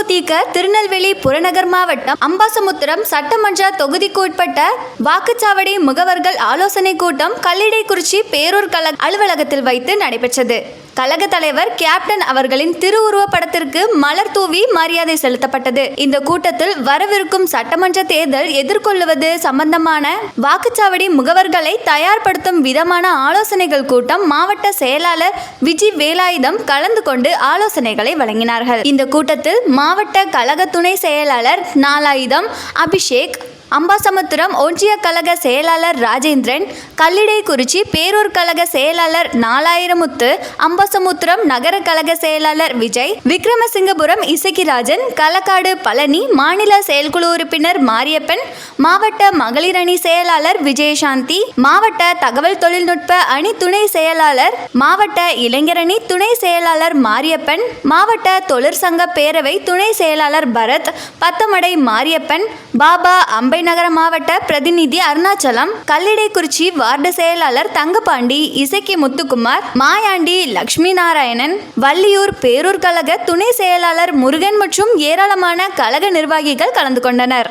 தேமுதிக திருநெல்வேலி புறநகர் மாவட்டம் அம்பாசமுத்திரம் சட்டமன்ற தொகுதிக்கு உட்பட்ட வாக்குச்சாவடி முகவர்கள் ஆலோசனை கூட்டம் கல்லிடைக்குறிச்சி பேரூர் கழக அலுவலகத்தில் வைத்து நடைபெற்றது. கழக தலைவர் கேப்டன் அவர்களின் திருவுருவ படத்திற்கு மலர் தூவி மரியாதை செலுத்தப்பட்டது. இந்த கூட்டத்தில் வரவிருக்கும் சட்டமன்ற தேர்தல் எதிர்கொள்வது சம்பந்தமான வாக்குச்சாவடி முகவர்களை தயார்படுத்தும் விதமான ஆலோசனைகள் கூட்டம் மாவட்ட செயலாளர் விஜி வேலாயுதம் கலந்து கொண்டு ஆலோசனைகளை வழங்கினார்கள். இந்த கூட்டத்தில் மாவட்ட கழக துணை செயலாளர் நாலாயுதம் அபிஷேக் அம்பாசமுத்திரம் ஒன்றிய கழக செயலாளர் ராஜேந்திரன் கல்லிடைக்குறிச்சி பேரூர் கழக செயலாளர் நாலாயிரமுத்து அம்பாசமுத்திரம் நகர கழக செயலாளர் விஜய் விக்ரமசிங்கபுரம் இசக்கிராஜன் களக்காடு பழனி மாநில செயற்குழு உறுப்பினர் மாரியப்பன் மாவட்ட மகளிர் அணி செயலாளர் விஜயசாந்தி மாவட்ட தகவல் தொழில்நுட்ப அணி துணை செயலாளர் மாவட்ட இளைஞரணி துணை செயலாளர் மாரியப்பன் மாவட்ட தொழிற்சங்க பேரவை துணை செயலாளர் பரத் பத்தமடை மாரியப்பன் பாபா அம்பை நகர மாவட்ட பிரதிநிதி அருணாச்சலம் கல்லிடைக்குறிச்சி வார்டு செயலாளர் தங்கபாண்டி இசக்கி முத்துக்குமார் மாயாண்டி லக்ஷ்மி நாராயணன் வள்ளியூர் பேரூர் கழக துணை செயலாளர் முருகன் மற்றும் ஏராளமான கழக நிர்வாகிகள் கலந்து கொண்டனர்.